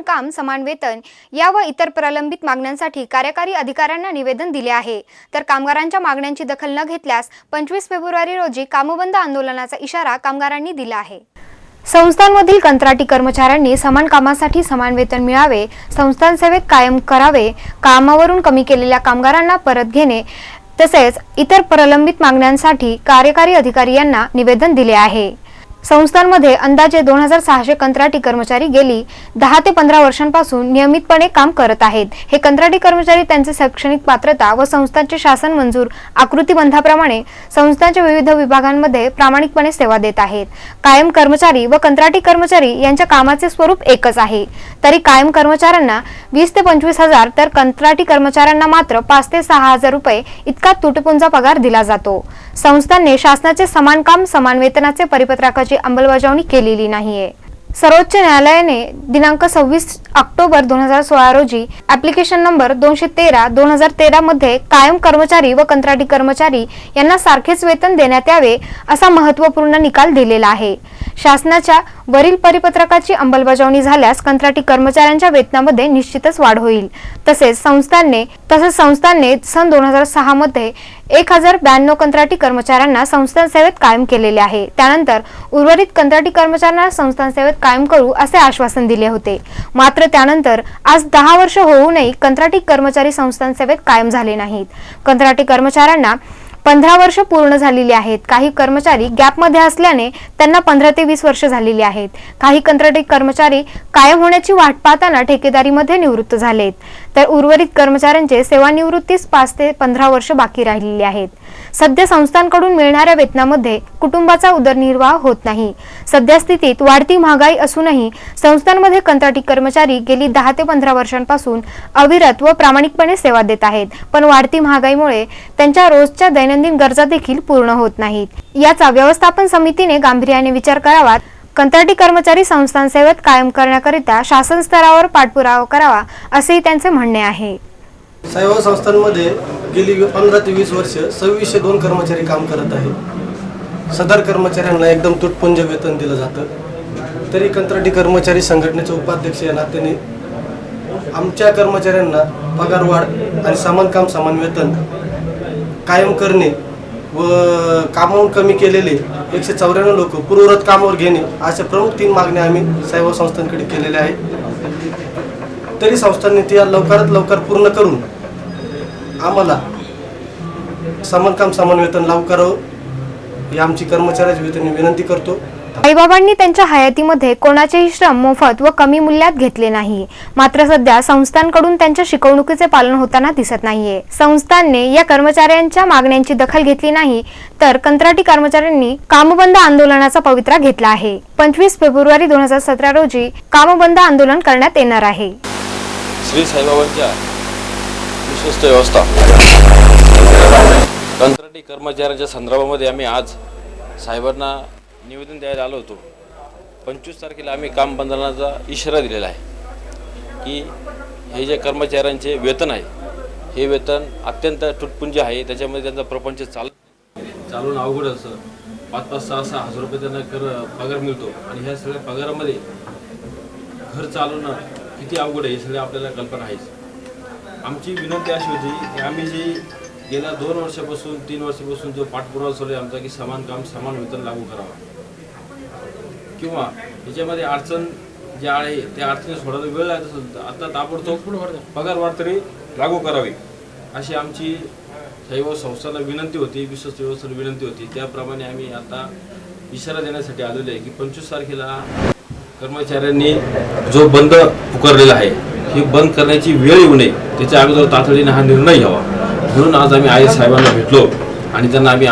काम समान वेतन या व इतर प्रलंबित मागण्यांसाठी कार्यकारी अधिकाऱ्यांना निवेदन दिले आहे. तर कामगारांच्या मागण्यांची दखल न घेतल्यास पंचवीस फेब्रुवारी रोजी कामबंद आंदोलनाचा इशारा कामगारांनी दिला आहे. संस्थांमधील कंत्राटी कर्मचाऱ्यांनी समान कामासाठी समान वेतन मिळावे संस्थांसेवेत कायम करावे कामावरून कमी केलेल्या कामगारांना परत घेणे तसेच इतर प्रलंबित मागण्यांसाठी कार्यकारी अधिकारी यांना निवेदन दिले आहे. संस्थांमध्ये अंदाजे दोन हजार सहाशे कंत्राटी कर्मचारी गेली. दहा ते पंधरा वर्षांपासून नियमितपणे काम करत आहेत. हे कंत्राटी कर्मचारी त्यांचे शैक्षणिक पात्रता व संस्थांचे शासन मंजूर आकृतीबंधाप्रमाणे संस्थांच्या विविध विभागांमध्ये प्रामाणिकपणे सेवा देत आहेत. कायम कर्मचारी व कंत्राटी कर्मचारी यांच्या कामाचे स्वरूप एकच आहे. तरी कायम कर्मचाऱ्यांना वीस ते पंचवीस हजार तर कंत्राटी कर्मचाऱ्यांना मात्र पाच ते सहा हजार रुपये इतका तुटपुंजा पगार दिला जातो. संस्थांनी शासनाचे समान काम समान वेतनाचे परिपत्रकाची अंमलबजावणी केलेली नाहीये. सर्वोच्च न्यायालयाने दिनांक सव्वीस ऑक्टोबर दोन हजार सोळा रोजी ऍप्लिकेशन नंबर दोनशे तेरा दोन हजार तेरा मध्ये कायम कर्मचारी व कंत्राटी कर्मचारी यांना सारखेच वेतन देण्यात यावे असा महत्त्वपूर्ण निकाल दिलेला आहे. शासनाच्या वरील परिपत्रकाची अंमलबजावणी झाल्यास कंत्राटी कर्मचाऱ्यांच्या वेतनामध्ये निश्चितच वाढ होईल. तसेच संस्थांनी तसेच संस्थांनी सन दोन हजार सहा मध्ये एक हजार ब्याण्णव कंत्राटी कर्मचाऱ्यांना संस्थान सेवेत कायम केलेले आहे. त्यानंतर उर्वरित कंत्राटी कर्मचाऱ्यांना संस्थान सेवेत कायम करू असे आश्वासन दिले होते. मात्र त्यानंतर आज दहा वर्ष होऊनही कंत्राटी कर्मचारी संस्थान सेवेत कायम झाले नाहीत. कंत्राटी कर्मचाऱ्यांना पंधरा वर्ष पूर्ण झालेली आहेत. काही कर्मचारी गॅपमध्ये असल्याने त्यांना पंधरा ते वीस वर्ष झालेली आहेत. काही कंत्राटी कर्मचारी कायम होण्याची वाट पाहताना ठेकेदारीमध्ये निवृत्त झालेत. तर उर्वरित कर्मचाऱ्यांचे सेवानिवृत्तीस पाच ते पंधरा वर्ष बाकी राहिलेली आहेत. सध्या संस्थांकडून मिळणाऱ्या वेतनामध्ये कुटुंबाचा उदरनिर्वाह होत नाही. सध्या स्थितीत वाढती महागाई असूनही संस्थांमध्ये कंत्राटी कर्मचारी गेली दहा ते पंधरा वर्षांपासून अविरत व प्रामाणिकपणे सेवा देत आहेत. पण वाढती महागाईमुळे त्यांच्या रोजच्या दैनंदिन गरजा देखील पूर्ण होत नाहीत. याचा व्यवस्थापन समितीने गांभीर्याने विचार करावा. कंत्राटी कर्मचारी संस्थांसेवेत कायम करण्याकरिता शासन स्तरावर पाठपुरावा करावा असेही त्यांचे म्हणणे आहे. साईबाबा संस्थांमध्ये गेली पंधरा ते वीस वर्ष सव्वीसशे दोन कर्मचारी काम करत आहेत. सदर कर्मचाऱ्यांना एकदम तुटपुंज वेतन दिलं जातं. तरी कंत्राटी कर्मचारी संघटनेचे उपाध्यक्ष या नात्याने आमच्या कर्मचाऱ्यांना पगारवाढ आणि समान काम समान वेतन कायम करणे व कामावून कमी केलेले एकशे चौऱ्याण्णव लोक पूर्वरत कामावर घेणे अशा प्रमुख तीन मागण्या आम्ही साईबाबा संस्थांकडे केलेल्या आहेत. तरी संस्थांनी त्या लवकरात लवकर पूर्ण करून आम्हाला समान काम समान वेतन लागू करावं. ही आमची कर्मचाऱ्याची वेतन विनंती करतो. आईबाबांनी त्यांच्या हयातीमध्ये कोणाचेही श्रम मोफत व कमी मूल्यात घेतले नाही. मात्र सध्या संस्थांकडून त्यांच्या शिकवणुकीचे पालन होताना दिसत नाहीये. संस्थांनी या कर्मचाऱ्यांच्या मागण्यांची दखल घेतली नाही तर कंत्राटी कर्मचाऱ्यांनी कामबंद आंदोलनाचा पवित्रा घेतला आहे. पंचवीस फेब्रुवारी दोन हजार सतरा रोजी कामबंद आंदोलन करण्यात येणार आहे. श्री साईबाबांच्या व्यवस्था. कंत्राटी कर्मचाऱ्यांच्या संदर्भामध्ये आम्ही आज साहेबांना निवेदन द्यायला आलो होतो. पंचवीस तारखेला आम्ही काम बंधनाचा इशारा दिलेला आहे की हे जे कर्मचाऱ्यांचे वेतन आहे हे वेतन अत्यंत तुटपुंज आहे. त्याच्यामध्ये त्यांचा प्रपंच चाल चालून अवघड असं पाच पाच सहा सहा हजार रुपये त्यांना कर पगार मिळतो. आणि ह्या सगळ्या पगारामध्ये घर चालवणं किती अवघड आहे हे सगळं आपल्याला कल्पना आहेच आमची विनंती अशी होती की आम्ही जी गेल्या दोन वर्षापासून तीन वर्षापासून जो पाठपुरावा चालू आहे आमचा की समान काम समान वेतन लागू करावा. किंवा याच्यामध्ये अडचण जे आहे त्या अडचणी सोडायला वेळ लागत आता ताबडतोब पगार वाढ तरी लागू करावी. अशी आमची साईबाबा संस्थांना विनंती होती व्यवस्थेला विनंती होती. त्याप्रमाणे आम्ही आता इशारा देण्यासाठी आलेलो आहे की पंचवीस तारखेला कर्मचाऱ्यांनी जो बंद पुकारलेला आहे ही बंद करण्याची वेळ येऊ नये. त्याच्या अगोदर तातडीने हा निर्णय घ्यावा. म्हणून आज आम्ही आई साहेबांना भेटलो आणि त्यांना आम्ही